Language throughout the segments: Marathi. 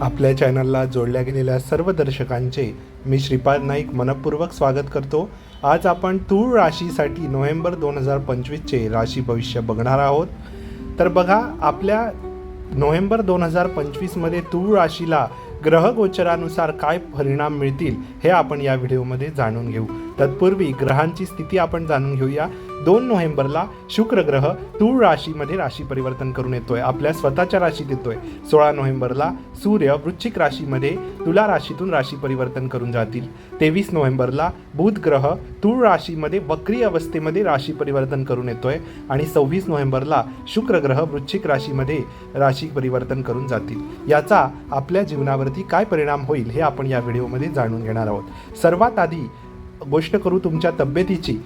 आपल्या चॅनलला जोडल्या गेलेल्या सर्व दर्शकांचे मी श्रीपाद नाईक मनपूर्वक स्वागत करतो. आज आपण तूळ राशीसाठी नोव्हेंबर दोन हजार पंचवीसचे राशी भविष्य बघणार आहोत. तर बघा आपल्या नोव्हेंबर दोन हजार पंचवीसमध्ये तूळ राशीला ग्रहगोचरानुसार काय परिणाम मिळतील हे आपण या व्हिडिओमध्ये जाणून घेऊ. तत्पूर्वी ग्रहांची स्थिती आपण जाणून घेऊया. दोन नोव्हेंबरला शुक्र ग्रह तूळ राशीमध्ये राशी परिवर्तन करून येतोय. आपल्या स्वतःच्या राशीत येतोय सोळा नोव्हेंबरला सूर्य वृश्चिक राशीमध्ये तुला राशीतून राशी परिवर्तन करून जातील. तेवीस नोव्हेंबरला बुध ग्रह तूळ राशीमध्ये वक्री अवस्थेमध्ये राशी परिवर्तन करून येतोय. आणि सव्वीस नोव्हेंबरला शुक्र ग्रह वृश्चिक राशीमध्ये राशी परिवर्तन करून जातील. याचा आपल्या जीवनावरती काय परिणाम होईल हे आपण या व्हिडिओमध्ये जाणून घेणार आहोत. सर्वात आधी गोष्ट करू तुमच्या तब्येतीची.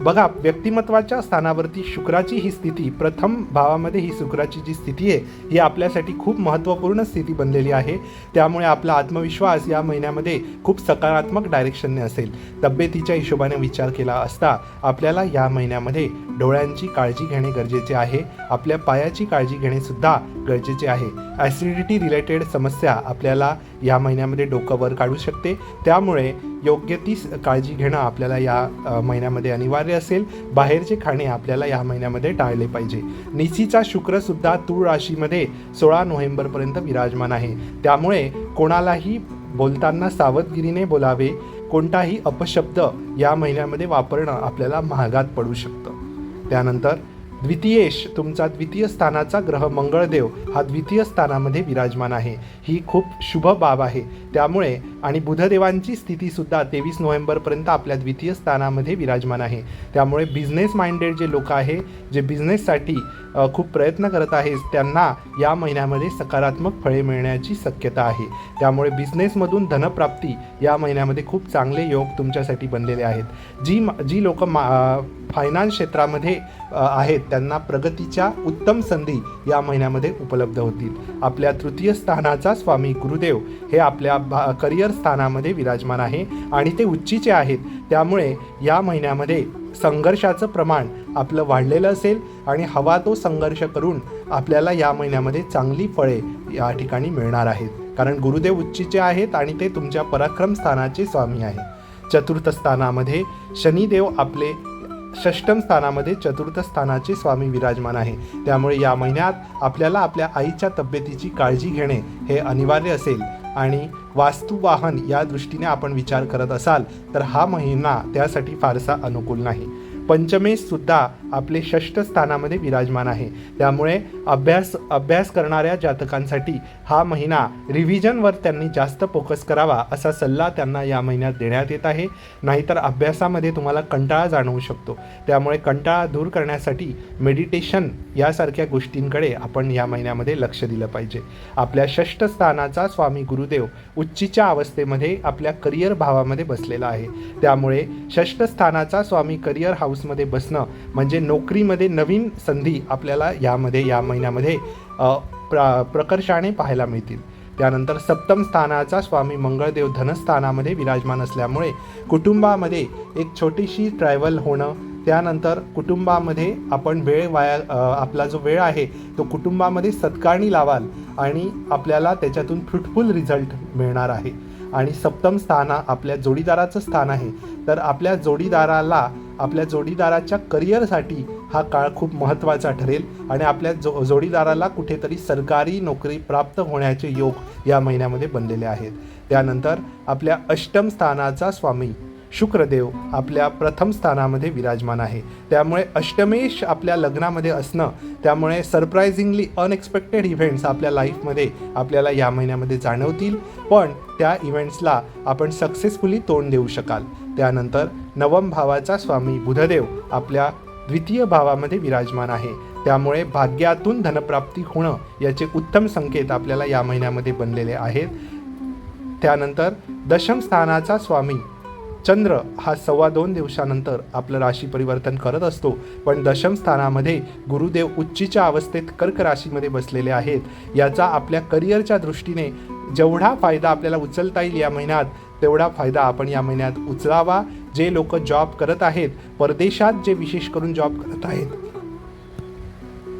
बघा व्यक्तिमत्वाच्या स्थानावरती शुक्राची ही स्थिती प्रथम भावामध्ये ही शुक्राची जी स्थिती आहे ही आपल्यासाठी खूप महत्त्वपूर्ण स्थिती बनलेली आहे. त्यामुळे आपला आत्मविश्वास या महिन्यामध्ये खूप सकारात्मक डायरेक्शनने असेल. तब्येतीच्या हिशोबाने विचार केला असता आपल्याला या महिन्यामध्ये डोळ्यांची काळजी घेणे गरजेचे आहे. आपल्या पायाची काळजी घेणेसुद्धा गरजेचे आहे. ॲसिडिटी रिलेटेड समस्या आपल्याला या महिन्यामध्ये डोकं वर काढू शकते. त्यामुळे योग्य ती स- काळजी घेणं आपल्याला या महिन्यामध्ये अनिवार्य असेल. बाहेरचे खाणे आपल्याला या महिन्यामध्ये टाळले पाहिजे. निशीचा शुक्रसुद्धा तूळ राशीमध्ये सोळा नोव्हेंबरपर्यंत विराजमान आहे. त्यामुळे कोणालाही बोलताना सावधगिरीने बोलावे. कोणताही अपशब्द या महिन्यामध्ये वापरणं आपल्याला महागात पडू शकतं. त्यानंतर द्वितीयेश तुमचा द्वितीय स्थानाचा ग्रह मंगळदेव हा द्वितीय स्थानामध्ये विराजमान आहे. ही खूप शुभ बाब आहे. त्यामुळे आणि बुधदेवांची स्थितीसुद्धा तेवीस नोव्हेंबरपर्यंत आपल्या द्वितीय स्थानामध्ये विराजमान आहे. त्यामुळे बिझनेस माइंडेड जे लोक आहे जे बिझनेससाठी खूप प्रयत्न करत आहेत त्यांना या महिन्यामध्ये सकारात्मक फळे मिळण्याची शक्यता आहे. त्यामुळे बिझनेसमधून धनप्राप्ती या महिन्यामध्ये खूप चांगले योग तुमच्यासाठी बनलेले आहेत. जी म- जी लोक मा फायनान्स क्षेत्रामध्ये आहेत. त्यांना प्रगतीच्या उत्तम संधी या महिन्यामध्ये उपलब्ध होतील. आपल्या तृतीय स्थानाचा स्वामी गुरुदेव हे आपल्या भा करिअर स्थानामध्ये विराजमान आहे आणि ते उच्चीचे आहेत. त्यामुळे या महिन्यामध्ये संघर्षाचं प्रमाण आपलं वाढलेलं असेल आणि हवा तो संघर्ष करून आपल्याला या महिन्यामध्ये चांगली फळे या ठिकाणी मिळणार आहेत. कारण गुरुदेव उच्चीचे आहेत आणि ते तुमच्या पराक्रम स्थानाचे स्वामी आहेत. चतुर्थ स्थानामध्ये शनिदेव आपले षष्टम स्थानामध्ये चतुर्थ स्थानाचे स्वामी विराजमान आहे. त्यामुळे या महिन्यात आपल्याला आपल्या आईच्या तब्येतीची काळजी घेणे हे अनिवार्य असेल. आणि वास्तुवाहन या दृष्टीने आपण विचार करत असाल तर हा महिना त्यासाठी फारसा अनुकूल नाही. पंचमेशसुद्धा आपले षष्ठ स्थानामध्ये विराजमान आहे. त्यामुळे अभ्यास अभ्यास करणाऱ्या जातकांसाठी हा महिना रिव्हिजनवर त्यांनी जास्त फोकस करावा असा सल्ला त्यांना या महिन्यात देण्यात येत आहे. नाहीतर अभ्यासामध्ये तुम्हाला कंटाळा जाणवू शकतो. त्यामुळे कंटाळा दूर करण्यासाठी मेडिटेशन यासारख्या गोष्टींकडे आपण या महिन्यामध्ये लक्ष दिलं पाहिजे. आपल्या षष्ठ स्थानाचा स्वामी गुरुदेव उच्चीच्या अवस्थेमध्ये आपल्या करिअर भावामध्ये बसलेला आहे. त्यामुळे षष्ठ स्थानाचा स्वामी करिअर हाऊसमध्ये बसणं म्हणजे नोकरीमध्ये नवीन संधी आपल्याला यामध्ये या महिन्यामध्ये प्र प्रकर्षाने पाहायला मिळतील. त्यानंतर सप्तम स्थानाचा स्वामी मंगळदेव धनस्थानामध्ये विराजमान असल्यामुळे कुटुंबामध्ये एक छोटीशी ट्रॅव्हल होणं त्यानंतर कुटुंबामध्ये आपण वेळ वाया आपला जो वेळ आहे तो कुटुंबामध्ये सत्कारणी लावाल आणि आपल्याला त्याच्यातून फ्रुटफुल रिझल्ट मिळणार आहे. आणि सप्तम स्थान आपल्या जोडीदाराचं स्थान आहे. तर आपल्या जोडीदाराला आपल्या जोडीदाराच्या करिअरसाठी हा काळ खूप महत्त्वाचा ठरेल आणि आपल्या जो जोडीदाराला कुठेतरी सरकारी नोकरी प्राप्त होण्याचे योग या महिन्यामध्ये बनलेले आहेत. त्यानंतर आपल्या अष्टम स्थानाचा स्वामी शुक्रदेव आपल्या प्रथम स्थानामध्ये विराजमान आहे. त्यामुळे अष्टमेश आपल्या लग्नामध्ये असणं त्यामुळे सरप्रायझिंगली अनएक्सपेक्टेड इव्हेंट्स आपल्या लाईफमध्ये आपल्याला या महिन्यामध्ये जाणवतील. पण त्या इव्हेंट्सला आपण सक्सेसफुली तोंड देऊ शकाल. त्यानंतर नवम भावाचा स्वामी बुधदेव आपल्या द्वितीय भावामध्ये विराजमान आहे. त्यामुळे भाग्यातून धनप्राप्ती होणं याचे उत्तम संकेत आपल्याला या महिन्यामध्ये बनलेले आहेत. त्यानंतर दशम स्थानाचा स्वामी चंद्र हा सव्वा दोन दिवसानंतर आपलं राशी परिवर्तन करत असतो. पण दशम स्थानामध्ये गुरुदेव उच्चीच्या अवस्थेत कर्क राशीमध्ये बसलेले आहेत. याचा आपल्या करिअरच्या दृष्टीने जेवढा फायदा आपल्याला उचलता येईल या महिन्यात तेवढा फायदा आपण या महिन्यात उचलावा. जे लोक जॉब करत आहेत परदेशात जे विशेष करून जॉब करत आहेत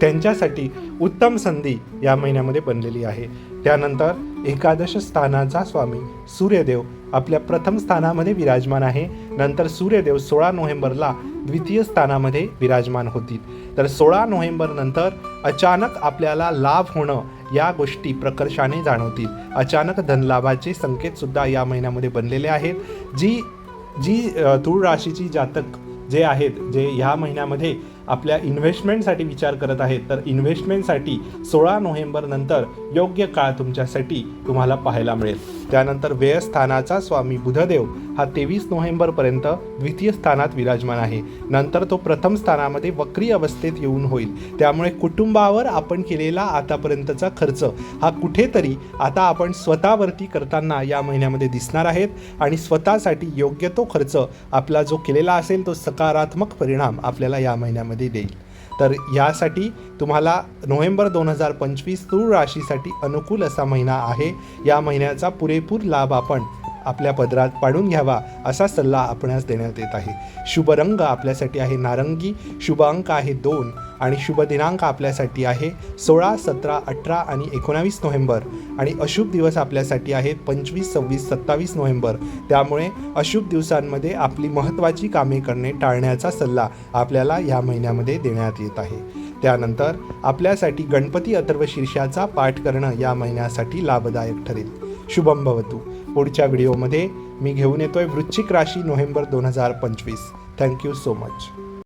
त्यांच्यासाठी उत्तम संधी या महिन्यामध्ये बनलेली आहे. त्यानंतर एकादश स्थानाचा स्वामी सूर्यदेव आपल्या प्रथम स्थानामध्ये विराजमान आहे. नंतर सूर्यदेव सोळा नोव्हेंबरला द्वितीय स्थानामध्ये विराजमान होतील. तर सोळा नोव्हेंबर नंतर अचानक आपल्याला लाभ होणं या गोष्टी प्रकर्षाने जाणवतील. अचानक धनलाभाचे संकेत सुद्धा या महिन्यामध्ये बनलेले आहेत. जी जी अ, तूळ राशीची जातक जे आहेत जे ह्या महिन्यामध्ये आपल्या इन्व्हेस्टमेंटसाठी विचार करत आहेत. तर इन्व्हेस्टमेंटसाठी सोळा नोव्हेंबर नंतर योग्य काळ तुमच्यासाठी तुम्हाला पाहायला मिळेल. त्यानंतर व्ययस्थानाचा स्वामी बुधदेव हा तेवीस नोव्हेंबरपर्यंत द्वितीय स्थानात विराजमान आहे. नंतर तो प्रथम स्थानामध्ये वक्री अवस्थेत येऊन होईल. त्यामुळे कुटुंबावर आपण केलेला आतापर्यंतचा खर्च हा कुठेतरी आता आपण स्वतःवरती करताना या महिन्यामध्ये दिसणार आहेत आणि स्वतःसाठी योग्य तो खर्च आपला जो केलेला असेल तो सकारात्मक परिणाम आपल्याला या महिन्यामध्ये देईल. तर यासाठी तुम्हाला नोव्हेंबर दोन हजार पंचवीस तूळ राशीसाठी अनुकूल असा महिना आहे. या महिन्याचा पुरेपूर लाभ आपण आपल्या पदरात पाडून घ्यावा असा सल्ला आपणास देण्यात येत आहे. शुभ रंग आपल्यासाठी आहे नारंगी शुभ अंक आहे दोन आणि शुभ दिनांक आपल्यासाठी आहे सोळा सतरा अठरा आणि एकोणावीस नोव्हेंबर आणि अशुभ दिवस आपल्यासाठी आहेत पंचवीस सव्वीस सत्तावीस नोव्हेंबर. त्यामुळे अशुभ दिवसांमध्ये आपली महत्त्वाची कामे करणे टाळण्याचा सल्ला आपल्याला या महिन्यामध्ये देण्यात येत आहे. त्यानंतर आपल्यासाठी गणपती अथर्व शीर्षाचा पाठ करणं या महिन्यासाठी लाभदायक ठरेल. शुभम भवतू. पुढच्या व्हिडिओमध्ये मी घेऊन येतोय वृश्चिक राशी नोव्हेंबर दोन हजार पंचवीस. Thank you so much